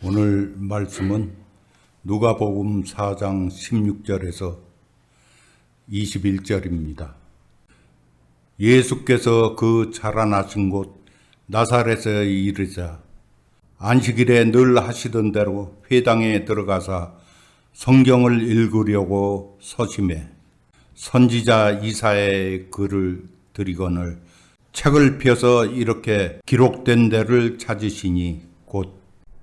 오늘 말씀은 누가복음 4장 16절에서 21절입니다. 예수께서 그 자라나신 곳 나사렛에 이르자 안식일에 늘 하시던 대로 회당에 들어가사 성경을 읽으려고 서심해 선지자 이사의 글을 드리거늘 책을 펴서 이렇게 기록된 데를 찾으시니 곧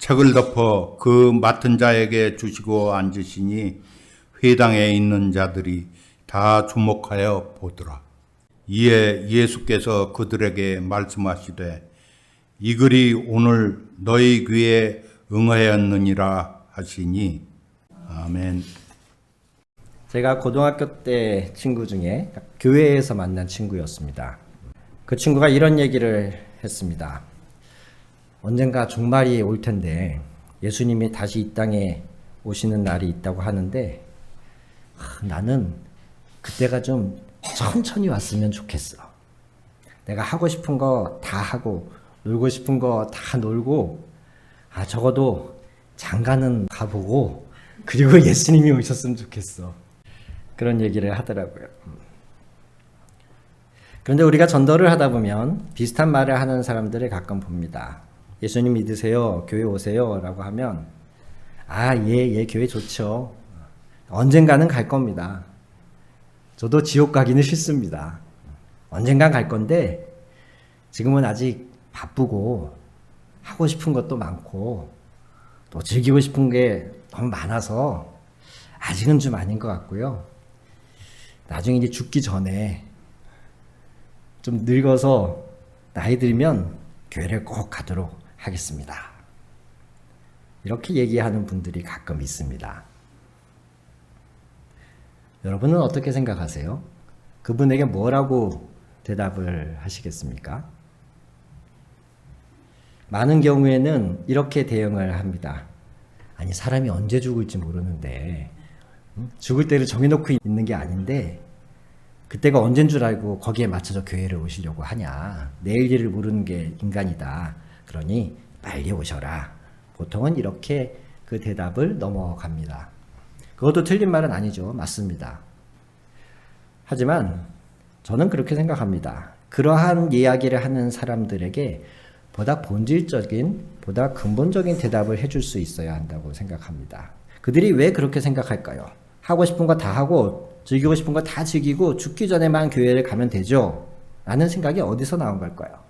책을 덮어 그 맡은 자에게 주시고 앉으시니 회당에 있는 자들이 다 주목하여 보더라. 이에 예수께서 그들에게 말씀하시되 이 글이 오늘 너희 귀에 응하였느니라 하시니 아멘. 제가 고등학교 때 친구 중에 교회에서 만난 친구였습니다. 그 친구가 이런 얘기를 했습니다. 언젠가 종말이 올 텐데 예수님이 다시 이 땅에 오시는 날이 있다고 하는데 하, 나는 그때가 좀 천천히 왔으면 좋겠어. 내가 하고 싶은 거 다 하고 놀고 싶은 거 다 놀고 아 적어도 장가는 가보고 그리고 예수님이 오셨으면 좋겠어. 그런 얘기를 하더라고요. 그런데 우리가 전도를 하다 보면 비슷한 말을 하는 사람들을 가끔 봅니다. 예수님 믿으세요? 교회 오세요? 라고 하면, 아, 예, 예, 교회 좋죠. 언젠가는 갈 겁니다. 저도 지옥 가기는 싫습니다. 언젠간 갈 건데, 지금은 아직 바쁘고, 하고 싶은 것도 많고, 또 즐기고 싶은 게 너무 많아서, 아직은 좀 아닌 것 같고요. 나중에 이제 죽기 전에 좀 늙어서 나이 들면 교회를 꼭 가도록 하겠습니다. 이렇게 얘기하는 분들이 가끔 있습니다. 여러분은 어떻게 생각하세요? 그분에게 뭐라고 대답을 하시겠습니까? 많은 경우에는 이렇게 대응을 합니다. 아니, 사람이 언제 죽을지 모르는데, 죽을 때를 정해놓고 있는 게 아닌데, 그때가 언젠 줄 알고 거기에 맞춰서 교회를 오시려고 하냐. 내일 일을 모르는 게 인간이다. 그러니 빨리 오셔라. 보통은 이렇게 그 대답을 넘어갑니다. 그것도 틀린 말은 아니죠. 맞습니다. 하지만 저는 그렇게 생각합니다. 그러한 이야기를 하는 사람들에게 보다 본질적인, 보다 근본적인 대답을 해줄 수 있어야 한다고 생각합니다. 그들이 왜 그렇게 생각할까요? 하고 싶은 거 다 하고 즐기고 싶은 거 다 즐기고 죽기 전에만 교회를 가면 되죠. 라는 생각이 어디서 나온 걸까요?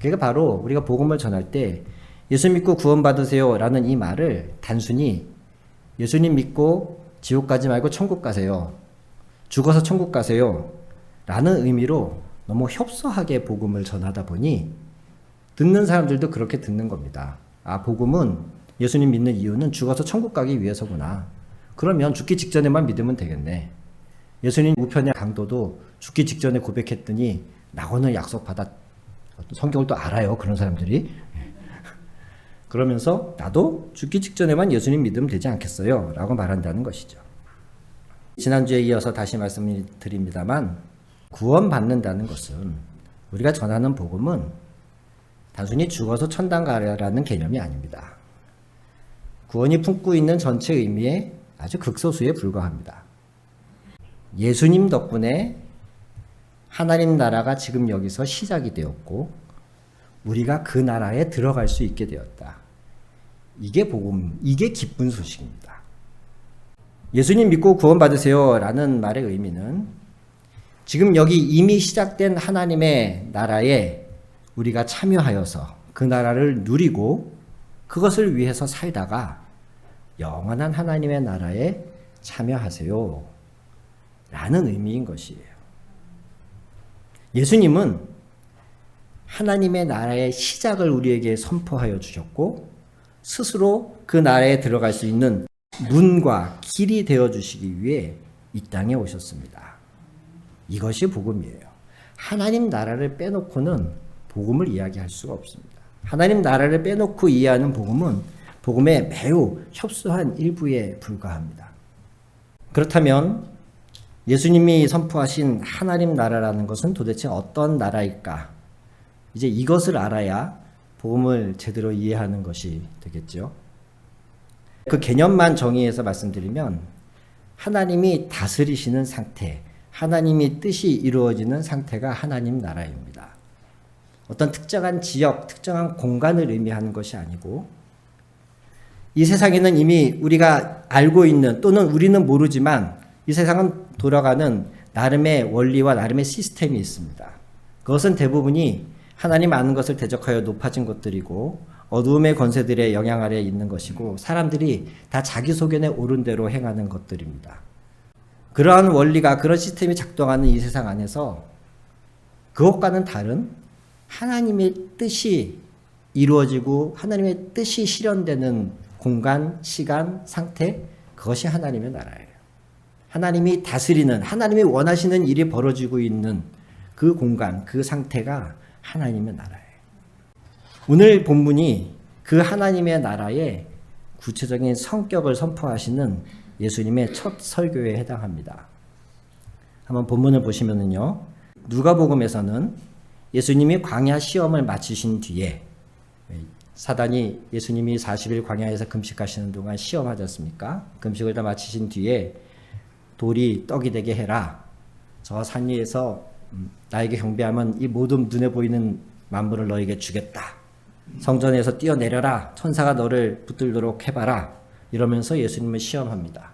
그게 바로 우리가 복음을 전할 때 예수 믿고 구원받으세요 라는 이 말을 단순히 예수님 믿고 지옥 가지 말고 천국 가세요. 죽어서 천국 가세요. 라는 의미로 너무 협소하게 복음을 전하다 보니 듣는 사람들도 그렇게 듣는 겁니다. 아, 복음은 예수님 믿는 이유는 죽어서 천국 가기 위해서구나. 그러면 죽기 직전에만 믿으면 되겠네. 예수님 우편의 강도도 죽기 직전에 고백했더니 나오는 약속받아 성경을 또 알아요. 그런 사람들이. 그러면서 나도 죽기 직전에만 예수님 믿으면 되지 않겠어요? 라고 말한다는 것이죠. 지난주에 이어서 다시 말씀을 드립니다만 구원받는다는 것은 우리가 전하는 복음은 단순히 죽어서 천당 가라는 개념이 아닙니다. 구원이 품고 있는 전체 의미의 아주 극소수에 불과합니다. 예수님 덕분에 하나님 나라가 지금 여기서 시작이 되었고 우리가 그 나라에 들어갈 수 있게 되었다. 이게 복음, 이게 기쁜 소식입니다. 예수님 믿고 구원받으세요 라는 말의 의미는 지금 여기 이미 시작된 하나님의 나라에 우리가 참여하여서 그 나라를 누리고 그것을 위해서 살다가 영원한 하나님의 나라에 참여하세요. 라는 의미인 것이에요. 예수님은 하나님의 나라의 시작을 우리에게 선포하여 주셨고, 스스로 그 나라에 들어갈 수 있는 문과 길이 되어 주시기 위해 이 땅에 오셨습니다. 이것이 복음이에요. 하나님 나라를 빼놓고는 복음을 이야기할 수가 없습니다. 하나님 나라를 빼놓고 이해하는 복음은 복음의 매우 협소한 일부에 불과합니다. 그렇다면 예수님이 선포하신 하나님 나라라는 것은 도대체 어떤 나라일까? 이제 이것을 알아야 복음을 제대로 이해하는 것이 되겠죠. 그 개념만 정의해서 말씀드리면 하나님이 다스리시는 상태, 하나님이 뜻이 이루어지는 상태가 하나님 나라입니다. 어떤 특정한 지역, 특정한 공간을 의미하는 것이 아니고 이 세상에는 이미 우리가 알고 있는 또는 우리는 모르지만 이 세상은 돌아가는 나름의 원리와 나름의 시스템이 있습니다. 그것은 대부분이 하나님 아는 것을 대적하여 높아진 것들이고 어두움의 권세들의 영향 아래에 있는 것이고 사람들이 다 자기 소견에 옳은 대로 행하는 것들입니다. 그러한 원리가 그런 시스템이 작동하는 이 세상 안에서 그것과는 다른 하나님의 뜻이 이루어지고 하나님의 뜻이 실현되는 공간, 시간, 상태 그것이 하나님의 나라예요. 하나님이 다스리는 하나님이 원하시는 일이 벌어지고 있는 그 공간, 그 상태가 하나님의 나라예요. 오늘 본문이 그 하나님의 나라의 구체적인 성격을 선포하시는 예수님의 첫 설교에 해당합니다. 한번 본문을 보시면은요. 누가복음에서는 예수님이 광야 시험을 마치신 뒤에 사단이 예수님이 40일 광야에서 금식하시는 동안 시험하지 않습니까? 금식을 다 마치신 뒤에 돌이 떡이 되게 해라. 저 산 위에서 음, 나에게 경배하면 이 모든 눈에 보이는 만물을 너에게 주겠다. 성전에서 뛰어내려라. 천사가 너를 붙들도록 해봐라. 이러면서 예수님을 시험합니다.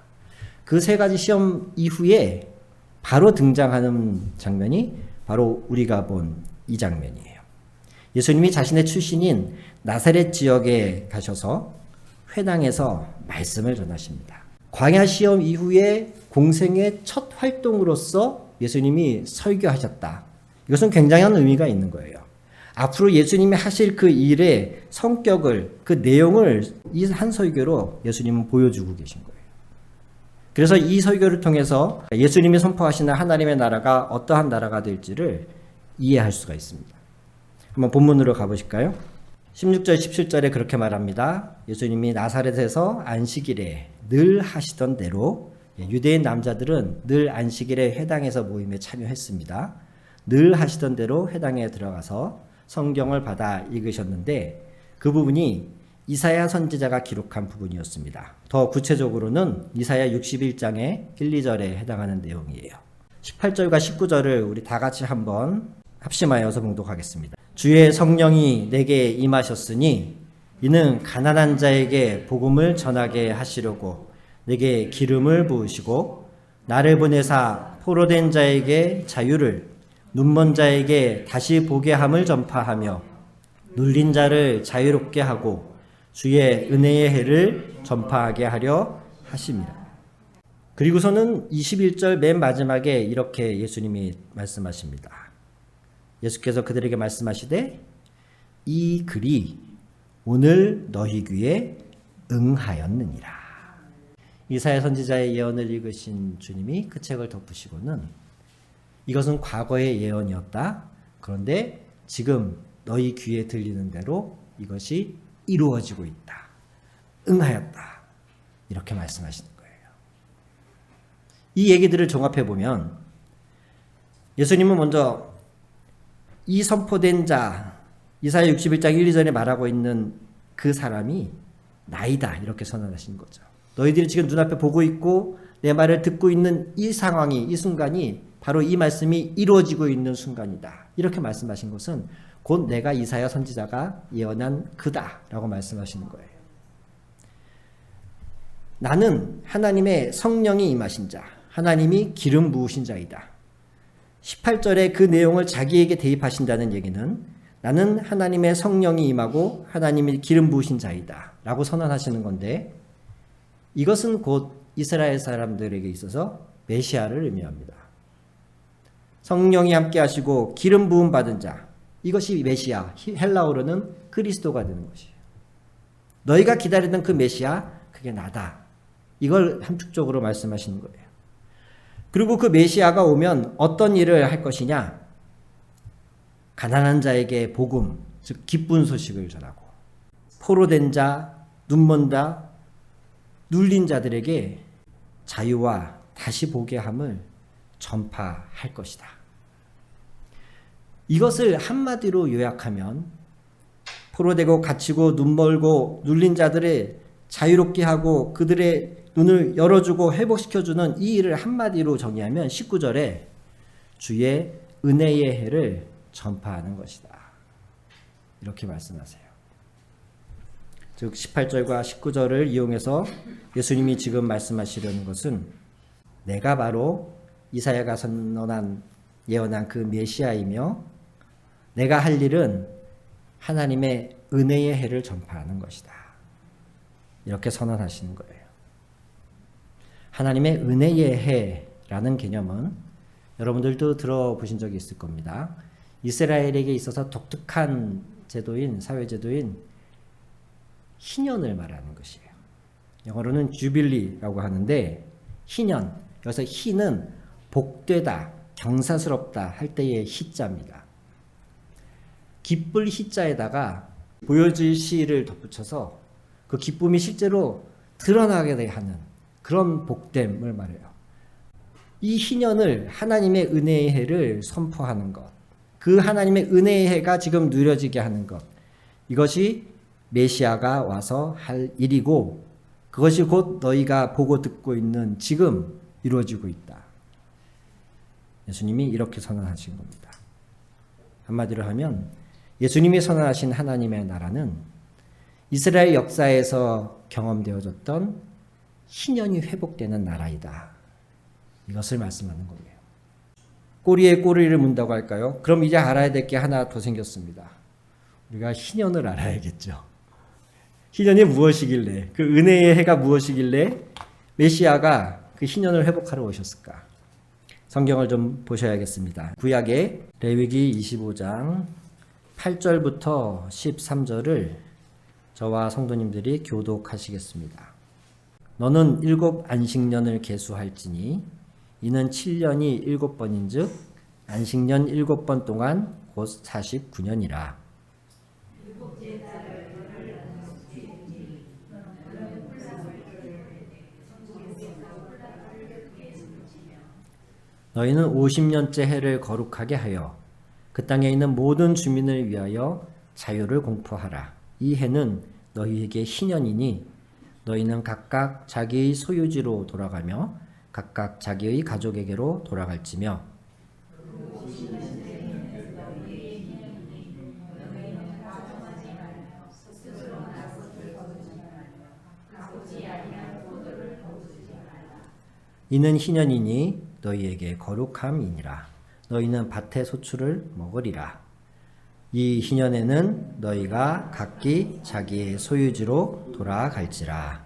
그 세 가지 시험 이후에 바로 등장하는 장면이 바로 우리가 본 이 장면이에요. 예수님이 자신의 출신인 나사렛 지역에 가셔서 회당에서 말씀을 전하십니다. 광야 시험 이후에 공생의 첫 활동으로서 예수님이 설교하셨다. 이것은 굉장한 의미가 있는 거예요. 앞으로 예수님이 하실 그 일의 성격을, 그 내용을 이 한 설교로 예수님은 보여주고 계신 거예요. 그래서 이 설교를 통해서 예수님이 선포하시는 하나님의 나라가 어떠한 나라가 될지를 이해할 수가 있습니다. 한번 본문으로 가보실까요? 16절, 17절에 그렇게 말합니다. 예수님이 나사렛에서 안식일에 늘 하시던 대로 유대인 남자들은 늘 안식일에 회당에서 모임에 참여했습니다. 늘 하시던 대로 회당에 들어가서 성경을 받아 읽으셨는데 그 부분이 이사야 선지자가 기록한 부분이었습니다. 더 구체적으로는 이사야 61장의 1, 2절에 해당하는 내용이에요. 18절과 19절을 우리 다 같이 한번 합심하여서 봉독하겠습니다. 주의 성령이 내게 임하셨으니 이는 가난한 자에게 복음을 전하게 하시려고 내게 기름을 부으시고 나를 보내사 포로된 자에게 자유를 눈먼 자에게 다시 보게 함을 전파하며 눌린 자를 자유롭게 하고 주의 은혜의 해를 전파하게 하려 하십니다. 그리고서는 21절 맨 마지막에 이렇게 예수님이 말씀하십니다. 예수께서 그들에게 말씀하시되 이 글이 오늘 너희 귀에 응하였느니라. 이사야 선지자의 예언을 읽으신 주님이 그 책을 덮으시고는 이것은 과거의 예언이었다. 그런데 지금 너희 귀에 들리는 대로 이것이 이루어지고 있다. 응하였다. 이렇게 말씀하시는 거예요. 이 얘기들을 종합해 보면 예수님은 먼저 이 선포된 자 이사야 61장 1, 2절에 말하고 있는 그 사람이 나이다 이렇게 선언하신 거죠. 너희들이 지금 눈앞에 보고 있고 내 말을 듣고 있는 이 상황이 이 순간이 바로 이 말씀이 이루어지고 있는 순간이다. 이렇게 말씀하신 것은 곧 내가 이사야 선지자가 예언한 그다라고 말씀하시는 거예요. 나는 하나님의 성령이 임하신 자, 하나님이 기름 부으신 자이다. 18절에 그 내용을 자기에게 대입하신다는 얘기는 나는 하나님의 성령이 임하고 하나님이 기름 부으신 자이다. 라고 선언하시는 건데 이것은 곧 이스라엘 사람들에게 있어서 메시아를 의미합니다. 성령이 함께 하시고 기름 부음 받은 자. 이것이 메시아. 헬라어로는 그리스도가 되는 것이에요. 너희가 기다리던 그 메시아 그게 나다. 이걸 함축적으로 말씀하시는 거예요. 그리고 그 메시아가 오면 어떤 일을 할 것이냐? 가난한 자에게 복음, 즉 기쁜 소식을 전하고 포로된 자, 눈먼 자, 눌린 자들에게 자유와 다시 보게 함을 전파할 것이다. 이것을 한마디로 요약하면 포로되고 갇히고 눈 멀고 눌린 자들을 자유롭게 하고 그들의 눈을 열어주고 회복시켜주는 이 일을 한마디로 정의하면 19절에 주의 은혜의 해를 전파하는 것이다. 이렇게 말씀하세요. 즉 18절과 19절을 이용해서 예수님이 지금 말씀하시려는 것은 내가 바로 이사야가 선언한 예언한 그 메시아이며 내가 할 일은 하나님의 은혜의 해를 전파하는 것이다. 이렇게 선언하시는 거예요. 하나님의 은혜의 해라는 개념은 여러분들도 들어보신 적이 있을 겁니다. 이스라엘에게 있어서 독특한 제도인 사회제도인 희년을 말하는 것이에요. 영어로는 주빌리라고 하는데 희년 여기서 희는 복되다, 경사스럽다 할 때의 희자입니다. 기쁠 희자에다가 보여질 시를 덧붙여서 그 기쁨이 실제로 드러나게 하는 그런 복됨을 말해요. 이 희년을 하나님의 은혜의 해를 선포하는 것, 그 하나님의 은혜의 해가 지금 누려지게 하는 것, 이것이 메시아가 와서 할 일이고, 그것이 곧 너희가 보고 듣고 있는 지금 이루어지고 있다. 예수님이 이렇게 선언하신 겁니다. 한마디로 하면 예수님이 선언하신 하나님의 나라는 이스라엘 역사에서 경험되어졌던 희년이 회복되는 나라이다. 이것을 말씀하는 거예요. 꼬리에 꼬리를 문다고 할까요? 그럼 이제 알아야 될 게 하나 더 생겼습니다. 우리가 희년을 알아야겠죠. 희년이 무엇이길래, 그 은혜의 해가 무엇이길래 메시아가 그 희년을 회복하러 오셨을까? 성경을 좀 보셔야겠습니다. 구약의 레위기 25장 8절부터 13절을 저와 성도님들이 교독하시겠습니다. 너는 일곱 안식년을 계수할지니 이는 7년이 일곱 번인즉 안식년 일곱 번 동안 곧 49년이라. 너희는 50년째 해를 거룩하게 하여 그 땅에 있는 모든 주민을 위하여 자유를 공포하라. 이 해는 너희에게 희년이니 너희는 각각 자기의 소유지로 돌아가며 각각 자기의 가족에게로 돌아갈지며 이는 희년이니 너희에게 거룩함이니라 너희는 밭의 소출을 먹으리라 이 희년에는 너희가 각기 자기의 소유지로 돌아갈지라.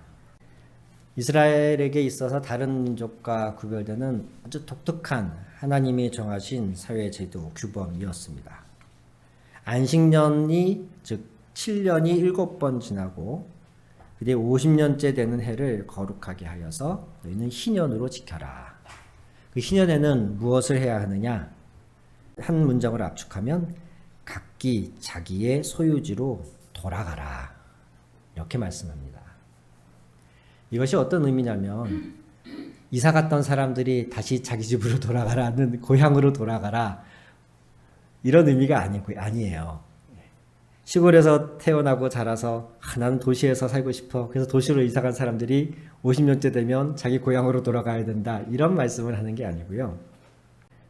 이스라엘에게 있어서 다른 민족과 구별되는 아주 독특한 하나님이 정하신 사회 제도 규범이었습니다. 안식년이 즉 7년이 7번 지나고 그뒤 50년째 되는 해를 거룩하게 하여서 너희는 희년으로 지켜라. 그 희년에는 무엇을 해야 하느냐? 한 문장을 압축하면 각기 자기의 소유지로 돌아가라. 이렇게 말씀합니다. 이것이 어떤 의미냐면 이사 갔던 사람들이 다시 자기 집으로 돌아가라는 고향으로 돌아가라 이런 의미가 아니고 아니에요. 시골에서 태어나고 자라서 아, 나는 도시에서 살고 싶어. 그래서 도시로 이사 간 사람들이 50년째 되면 자기 고향으로 돌아가야 된다. 이런 말씀을 하는 게 아니고요.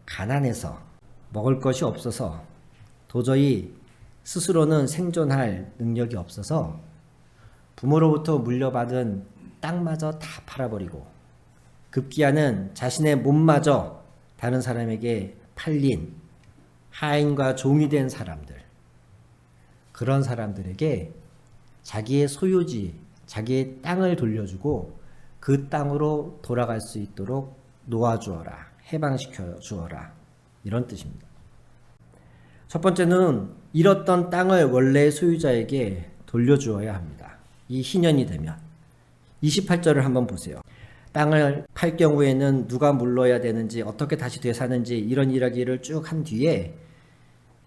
가난해서 먹을 것이 없어서 도저히 스스로는 생존할 능력이 없어서 부모로부터 물려받은 땅마저 다 팔아버리고 급기야는 자신의 몸마저 다른 사람에게 팔린 하인과 종이 된 사람들 그런 사람들에게 자기의 소유지, 자기의 땅을 돌려주고 그 땅으로 돌아갈 수 있도록 놓아주어라, 해방시켜 주어라 이런 뜻입니다. 첫 번째는 잃었던 땅을 원래 소유자에게 돌려주어야 합니다. 이 희년이 되면 28절을 한번 보세요. 땅을 팔 경우에는 누가 물러야 되는지 어떻게 다시 되사는지 이런 이야기를 쭉 한 뒤에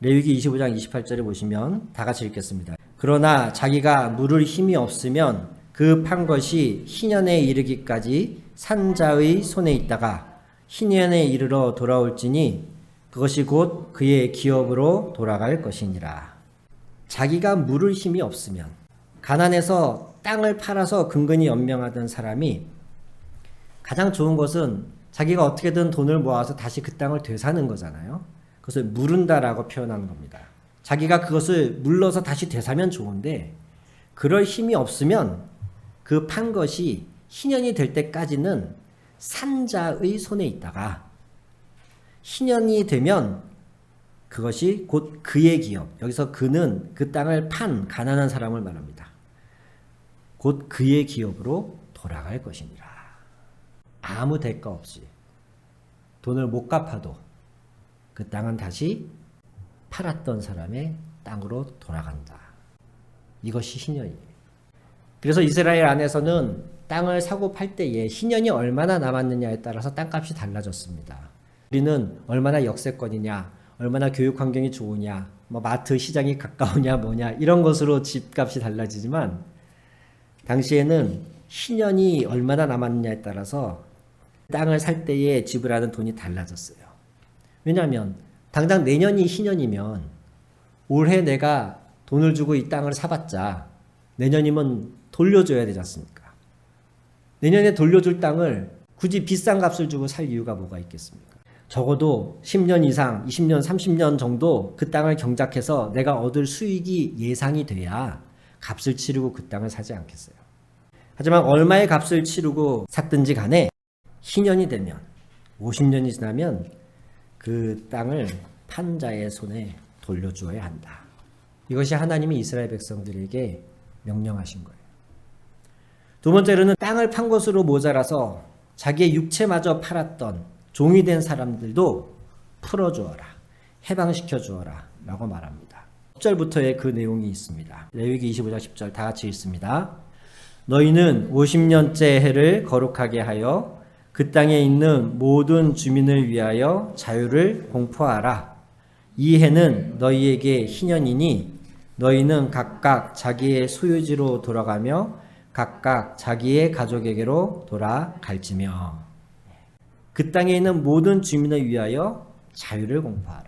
레위기 25장 28절에 보시면 다 같이 읽겠습니다. 그러나 자기가 물을 힘이 없으면 그 판 것이 희년에 이르기까지 산자의 손에 있다가 희년에 이르러 돌아올지니 그것이 곧 그의 기업으로 돌아갈 것이니라. 자기가 물을 힘이 없으면 가난해서 땅을 팔아서 근근히 연명하던 사람이 가장 좋은 것은 자기가 어떻게든 돈을 모아서 다시 그 땅을 되사는 거잖아요. 그것을 물은다라고 표현하는 겁니다. 자기가 그것을 물러서 다시 되사면 좋은데 그럴 힘이 없으면 그 판 것이 희년이 될 때까지는 산자의 손에 있다가 희년이 되면 그것이 곧 그의 기업. 여기서 그는 그 땅을 판 가난한 사람을 말합니다. 곧 그의 기업으로 돌아갈 것이니라. 아무 대가 없이 돈을 못 갚아도 그 땅은 다시 팔았던 사람의 땅으로 돌아간다. 이것이 희년이에요. 그래서 이스라엘 안에서는 땅을 사고 팔 때에 희년이 얼마나 남았느냐에 따라서 땅값이 달라졌습니다. 우리는 얼마나 역세권이냐, 얼마나 교육 환경이 좋으냐, 뭐 마트 시장이 가까우냐 뭐냐 이런 것으로 집값이 달라지지만 당시에는 희년이 얼마나 남았느냐에 따라서 땅을 살 때에 지불하는 돈이 달라졌어요. 왜냐하면 당장 내년이 희년이면 올해 내가 돈을 주고 이 땅을 사봤자 내년이면 돌려줘야 되지 않습니까? 내년에 돌려줄 땅을 굳이 비싼 값을 주고 살 이유가 뭐가 있겠습니까? 적어도 10년 이상, 20년, 30년 정도 그 땅을 경작해서 내가 얻을 수익이 예상이 돼야 값을 치르고 그 땅을 사지 않겠어요. 하지만 얼마의 값을 치르고 샀든지 간에 희년이 되면 50년이 지나면 그 땅을 판자의 손에 돌려주어야 한다. 이것이 하나님이 이스라엘 백성들에게 명령하신 거예요. 두 번째로는 땅을 판 것으로 모자라서 자기의 육체마저 팔았던 종이 된 사람들도 풀어주어라. 해방시켜 주어라. 라고 말합니다. 10절부터의 그 내용이 있습니다. 레위기 25장 10절 다 같이 읽습니다. 너희는 50년째 해를 거룩하게 하여 그 땅에 있는 모든 주민을 위하여 자유를 공포하라. 이 해는 너희에게 희년이니 너희는 각각 자기의 소유지로 돌아가며 각각 자기의 가족에게로 돌아갈지며 그 땅에 있는 모든 주민을 위하여 자유를 공포하라.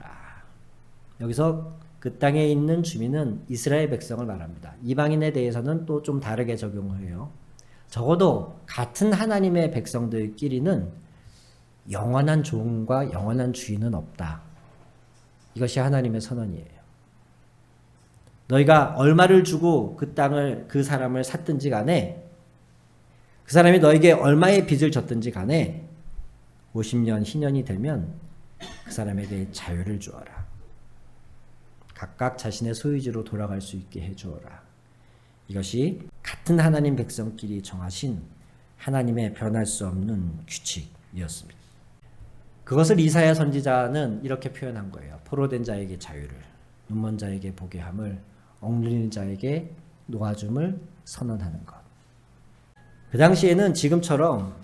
여기서 그 땅에 있는 주민은 이스라엘 백성을 말합니다. 이방인에 대해서는 또 좀 다르게 적용을 해요. 적어도 같은 하나님의 백성들끼리는 영원한 종과 영원한 주인은 없다. 이것이 하나님의 선언이에요. 너희가 얼마를 주고 그 땅을 그 사람을 샀든지 간에 그 사람이 너에게 얼마의 빚을 졌든지 간에 50년 희년이 되면 그 사람에게 자유를 주어라. 각각 자신의 소유지로 돌아갈 수 있게 해 주어라. 이것이 같은 하나님 백성끼리 정하신 하나님의 변할 수 없는 규칙이었습니다. 그것을 이사야 선지자는 이렇게 표현한 거예요. 포로된 자에게 자유를, 눈먼 자에게 보게 함을, 억눌리는 자에게 놓아줌을 선언하는 것. 그 당시에는 지금처럼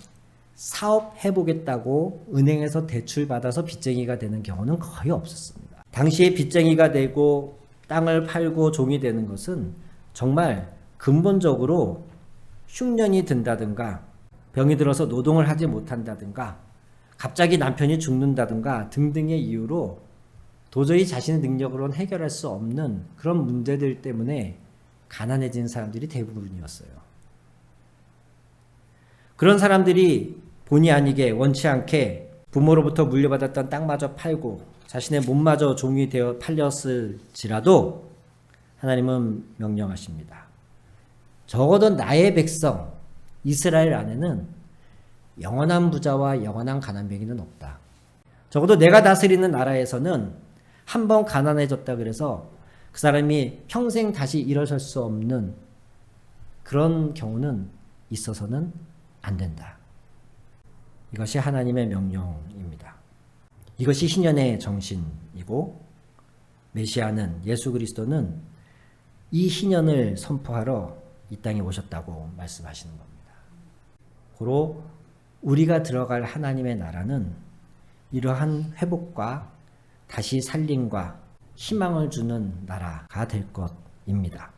사업 해보겠다고 은행에서 대출 받아서 빚쟁이가 되는 경우는 거의 없었습니다. 당시에 빚쟁이가 되고 땅을 팔고 종이 되는 것은 정말 근본적으로 흉년이 든다든가 병이 들어서 노동을 하지 못한다든가 갑자기 남편이 죽는다든가 등등의 이유로 도저히 자신의 능력으로는 해결할 수 없는 그런 문제들 때문에 가난해진 사람들이 대부분이었어요. 그런 사람들이 본의 아니게 원치 않게 부모로부터 물려받았던 땅마저 팔고 자신의 몸마저 종이 되어 팔렸을지라도 하나님은 명령하십니다. 적어도 나의 백성 이스라엘 안에는 영원한 부자와 영원한 가난뱅이는 없다. 적어도 내가 다스리는 나라에서는 한 번 가난해졌다 그래서 그 사람이 평생 다시 일어설 수 없는 그런 경우는 있어서는 안 된다. 이것이 하나님의 명령입니다. 이것이 신년의 정신이고 메시아는 예수 그리스도는 이 희년을 선포하러 이 땅에 오셨다고 말씀하시는 겁니다. 고로 우리가 들어갈 하나님의 나라는 이러한 회복과 다시 살림과 희망을 주는 나라가 될 것입니다.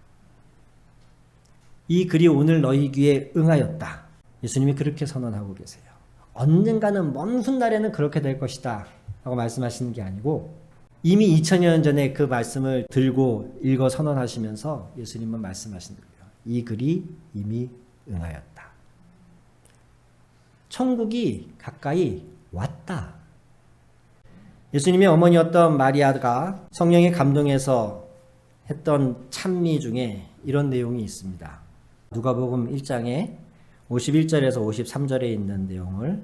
이 글이 오늘 너희 귀에 응하였다. 예수님이 그렇게 선언하고 계세요. 언젠가는 먼 훗날에는 그렇게 될 것이다. 라고 말씀하시는 게 아니고 이미 2000여 년 전에 그 말씀을 들고 읽어 선언하시면서 예수님은 말씀하시는 거예요. 이 글이 이미 응하였다. 천국이 가까이 왔다. 예수님의 어머니였던 마리아가 성령의 감동에서 했던 찬미 중에 이런 내용이 있습니다. 누가복음 1장에 51절에서 53절에 있는 내용을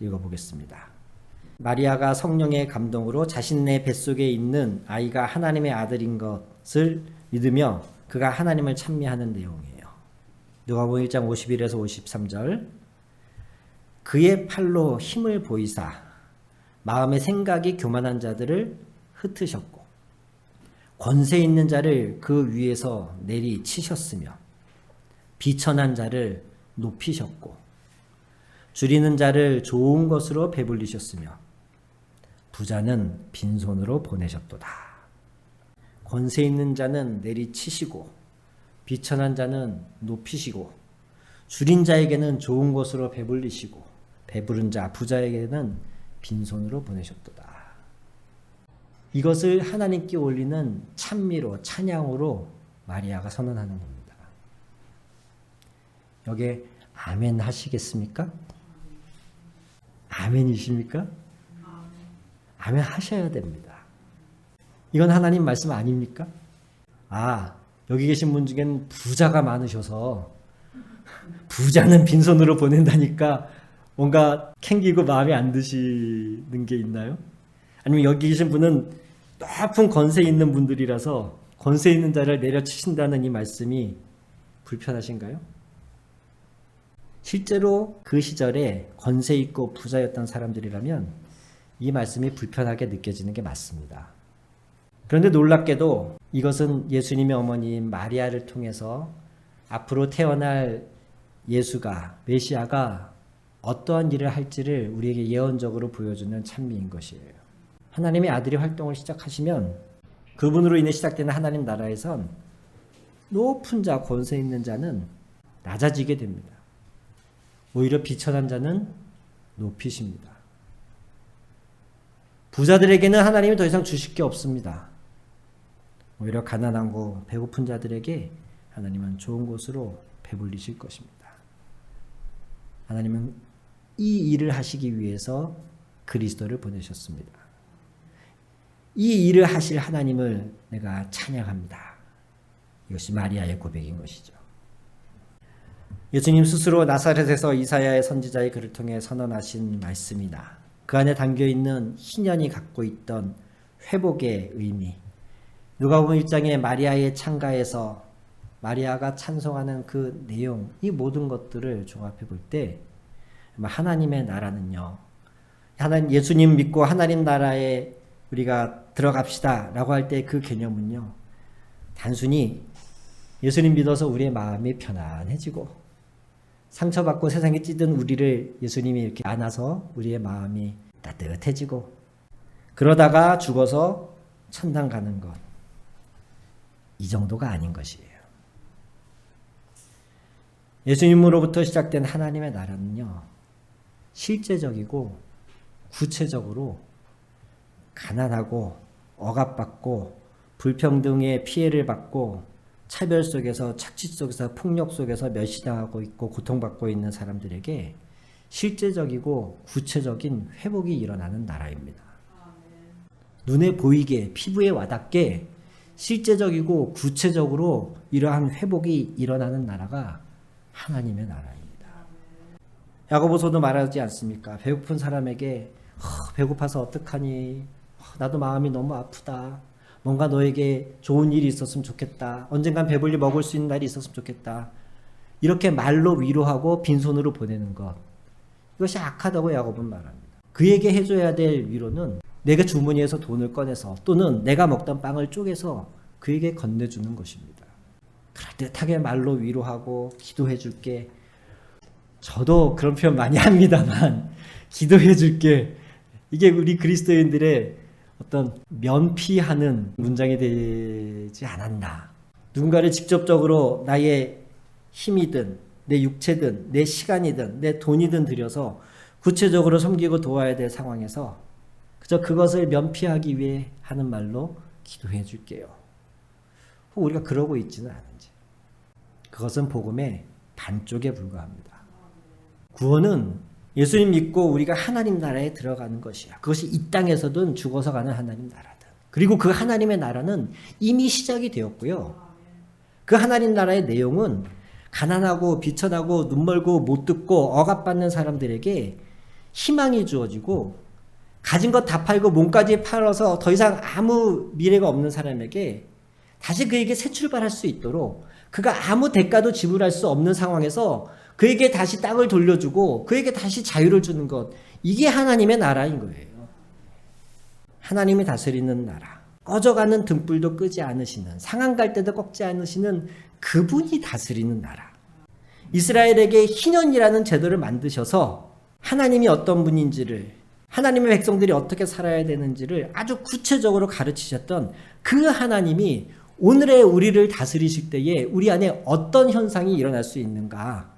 읽어보겠습니다. 마리아가 성령의 감동으로 자신의 뱃속에 있는 아이가 하나님의 아들인 것을 믿으며 그가 하나님을 찬미하는 내용이에요. 누가복음 1장 51에서 53절 그의 팔로 힘을 보이사 마음의 생각이 교만한 자들을 흩으셨고 권세 있는 자를 그 위에서 내리 치셨으며 비천한 자를 높이셨고 줄이는 자를 좋은 것으로 배불리셨으며 부자는 빈손으로 보내셨도다. 권세 있는 자는 내리치시고 비천한 자는 높이시고 줄인 자에게는 좋은 것으로 배불리시고 배부른 자 부자에게는 빈손으로 보내셨도다. 이것을 하나님께 올리는 찬미로 찬양으로 마리아가 선언하는 겁니다. 여기에 아멘 하시겠습니까? 아멘이십니까? 아멘 하셔야 됩니다. 이건 하나님 말씀 아닙니까? 아, 여기 계신 분 중엔 부자가 많으셔서 부자는 빈손으로 보낸다니까 뭔가 캥기고 마음에 안 드시는 게 있나요? 아니면 여기 계신 분은 높은 권세 있는 분들이라서 권세 있는 자를 내려치신다는 이 말씀이 불편하신가요? 실제로 그 시절에 권세 있고 부자였던 사람들이라면 이 말씀이 불편하게 느껴지는 게 맞습니다. 그런데 놀랍게도 이것은 예수님의 어머니인 마리아를 통해서 앞으로 태어날 예수가 메시아가 어떠한 일을 할지를 우리에게 예언적으로 보여주는 찬미인 것이에요. 하나님의 아들이 활동을 시작하시면 그분으로 인해 시작되는 하나님 나라에선 높은 자, 권세 있는 자는 낮아지게 됩니다. 오히려 비천한 자는 높이십니다. 부자들에게는 하나님이 더 이상 주실 게 없습니다. 오히려 가난하고 배고픈 자들에게 하나님은 좋은 곳으로 배불리실 것입니다. 하나님은 이 일을 하시기 위해서 그리스도를 보내셨습니다. 이 일을 하실 하나님을 내가 찬양합니다. 이것이 마리아의 고백인 것이죠. 예수님 스스로 나사렛에서 이사야의 선지자의 글을 통해 선언하신 말씀이나 그 안에 담겨 있는 희년이 갖고 있던 회복의 의미. 누가복음 1장의 마리아의 창가에서 마리아가 찬송하는 그 내용, 이 모든 것들을 종합해 볼 때 하나님의 나라는요. 하나님 예수님 믿고 하나님 나라에 우리가 들어갑시다라고 할 때 그 개념은요. 단순히 예수님 믿어서 우리의 마음이 편안해지고 상처받고 세상에 찌든 우리를 예수님이 이렇게 안아서 우리의 마음이 따뜻해지고 그러다가 죽어서 천당 가는 것. 이 정도가 아닌 것이에요. 예수님으로부터 시작된 하나님의 나라는요. 실제적이고 구체적으로 가난하고 억압받고 불평등의 피해를 받고 차별 속에서 착취 속에서 폭력 속에서 멸시당하고 있고 고통받고 있는 사람들에게 실제적이고 구체적인 회복이 일어나는 나라입니다. 눈에 보이게 피부에 와닿게 실제적이고 구체적으로 이러한 회복이 일어나는 나라가 하나님의 나라입니다. 야고보서도 말하지 않습니까? 배고픈 사람에게 허, 배고파서 어떡하니? 허, 나도 마음이 너무 아프다. 뭔가 너에게 좋은 일이 있었으면 좋겠다. 언젠간 배불리 먹을 수 있는 날이 있었으면 좋겠다. 이렇게 말로 위로하고 빈손으로 보내는 것. 이것이 악하다고 야곱은 말합니다. 그에게 해줘야 될 위로는 내가 주머니에서 돈을 꺼내서 또는 내가 먹던 빵을 쪼개서 그에게 건네주는 것입니다. 그럴듯하게 말로 위로하고 기도해 줄게. 저도 그런 표현 많이 합니다만 기도해 줄게. 이게 우리 그리스도인들의 어떤 면피하는 문장이 되지 않았나. 누군가를 직접적으로 나의 힘이든 내 육체든 내 시간이든 내 돈이든 들여서 구체적으로 섬기고 도와야 될 상황에서 그저 그것을 면피하기 위해 하는 말로 기도해 줄게요. 혹 우리가 그러고 있지는 않은지. 그것은 복음의 반쪽에 불과합니다. 구원은 예수님 믿고 우리가 하나님 나라에 들어가는 것이야. 그것이 이 땅에서든 죽어서 가는 하나님 나라든. 그리고 그 하나님의 나라는 이미 시작이 되었고요. 그 하나님 나라의 내용은 가난하고 비천하고 눈멀고 못 듣고 억압받는 사람들에게 희망이 주어지고 가진 것 다 팔고 몸까지 팔아서 더 이상 아무 미래가 없는 사람에게 다시 그에게 새 출발할 수 있도록 그가 아무 대가도 지불할 수 없는 상황에서 그에게 다시 땅을 돌려주고 그에게 다시 자유를 주는 것 이게 하나님의 나라인 거예요. 하나님이 다스리는 나라. 꺼져가는 등불도 끄지 않으시는 상한 갈 때도 꺾지 않으시는 그분이 다스리는 나라. 이스라엘에게 희년이라는 제도를 만드셔서 하나님이 어떤 분인지를 하나님의 백성들이 어떻게 살아야 되는지를 아주 구체적으로 가르치셨던 그 하나님이 오늘의 우리를 다스리실 때에 우리 안에 어떤 현상이 일어날 수 있는가?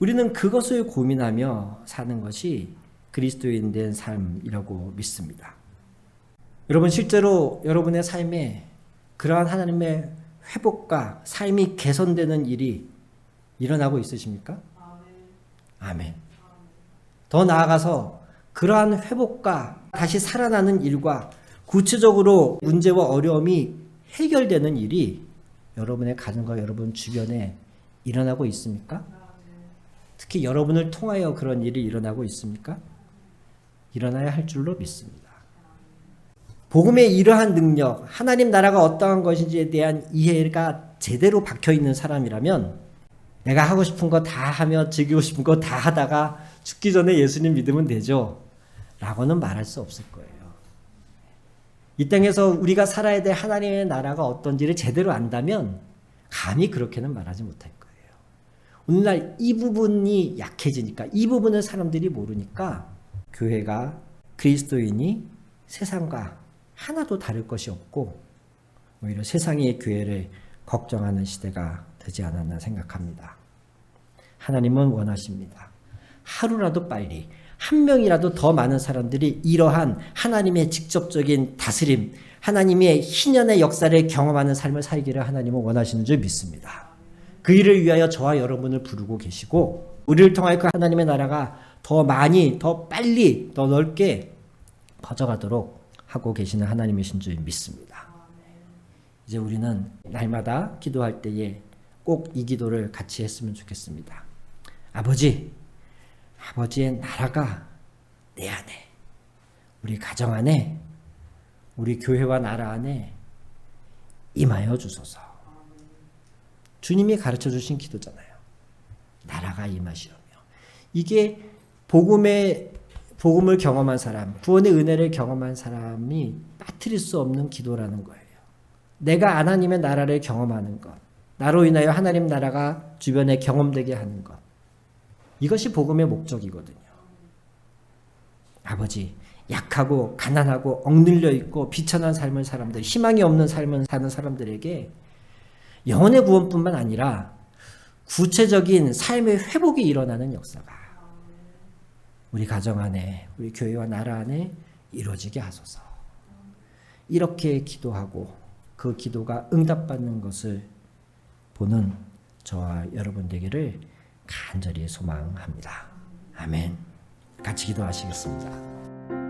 우리는 그것을 고민하며 사는 것이 그리스도인 된 삶이라고 믿습니다. 여러분 실제로 여러분의 삶에 그러한 하나님의 회복과 삶이 개선되는 일이 일어나고 있으십니까? 아멘. 더 나아가서 그러한 회복과 다시 살아나는 일과 구체적으로 문제와 어려움이 해결되는 일이 여러분의 가정과 여러분 주변에 일어나고 있습니까? 특히 여러분을 통하여 그런 일이 일어나고 있습니까? 일어나야 할 줄로 믿습니다. 복음의 이러한 능력, 하나님 나라가 어떠한 것인지에 대한 이해가 제대로 박혀 있는 사람이라면 내가 하고 싶은 거 다 하며 즐기고 싶은 거 다 하다가 죽기 전에 예수님 믿으면 되죠. 라고는 말할 수 없을 거예요. 이 땅에서 우리가 살아야 될 하나님의 나라가 어떤지를 제대로 안다면 감히 그렇게는 말하지 못할 거예요. 오늘날 이 부분이 약해지니까 이 부분을 사람들이 모르니까 교회가 그리스도인이 세상과 하나도 다를 것이 없고 오히려 세상의 교회를 걱정하는 시대가 되지 않았나 생각합니다. 하나님은 원하십니다. 하루라도 빨리 한 명이라도 더 많은 사람들이 이러한 하나님의 직접적인 다스림, 하나님의 희년의 역사를 경험하는 삶을 살기를 하나님은 원하시는 줄 믿습니다. 그 일을 위하여 저와 여러분을 부르고 계시고 우리를 통하여 그 하나님의 나라가 더 많이, 더 빨리, 더 넓게 퍼져가도록 하고 계시는 하나님이신 줄 믿습니다. 이제 우리는 날마다 기도할 때에 꼭 이 기도를 같이 했으면 좋겠습니다. 아버지, 아버지의 나라가 내 안에, 우리 가정 안에, 우리 교회와 나라 안에 임하여 주소서. 주님이 가르쳐 주신 기도잖아요. 나라가 임하시오며. 이게 복음의 복음을 경험한 사람, 구원의 은혜를 경험한 사람이 빠뜨릴 수 없는 기도라는 거예요. 내가 하나님의 나라를 경험하는 것, 나로 인하여 하나님 나라가 주변에 경험되게 하는 것. 이것이 복음의 목적이거든요. 아버지, 약하고 가난하고 억눌려 있고 비천한 삶을 사람들, 희망이 없는 삶을 사는 사람들에게 영혼의 구원뿐만 아니라 구체적인 삶의 회복이 일어나는 역사가 우리 가정 안에, 우리 교회와 나라 안에 이루어지게 하소서. 이렇게 기도하고 그 기도가 응답받는 것을 보는 저와 여러분 되기를 간절히 소망합니다. 아멘. 같이 기도하시겠습니다.